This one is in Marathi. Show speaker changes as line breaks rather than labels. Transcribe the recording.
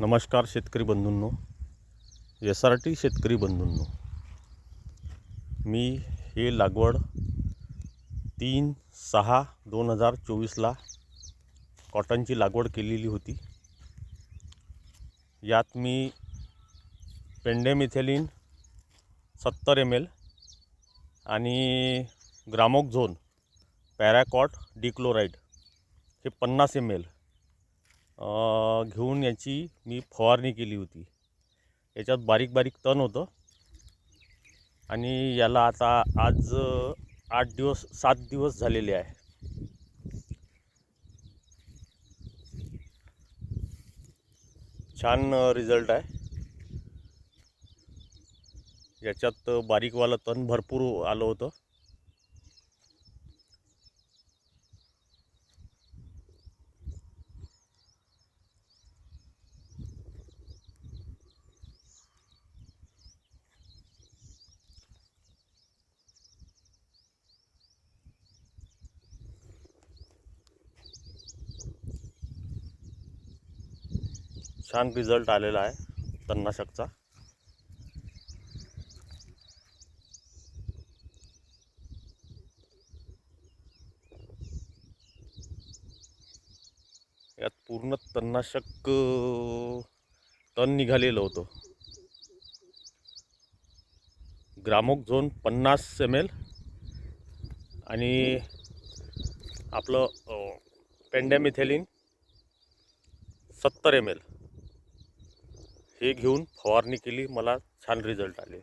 नमस्कार शेतकरी बंधूंनो एस आर टी शेतकरी बंधूंनो. मी हे लागवड तीन सहा दोन हजार चोवीसला कॉटनची लागवड केलेली होती. यात मी पेंडेमिथेलिन सत्तर एम एल आणि ग्रामोक झोन पॅराकॉट डिक्लोराईड हे पन्नास एम एल घेऊन याची मी फवारणी केली होती. याच्यात बारीक बारीक तण होतं. आणि याला आता आज आठ दिवस सात दिवस झालेले आहे. छान रिझल्ट आहे. याच्यात बारीकवालं तण भरपूर आलं होतं. छान रिझल्ट आलेला आहे तणनाशकचा यात पूर्ण तणनाशक तण निघालेलं होतं. ग्रामोक झोन पन्नास एम एल आणि आपलं पेंडॅमिथेलिन सत्तर एम एल हे घेऊन फवारणी केली. मला छान रिझल्ट आले.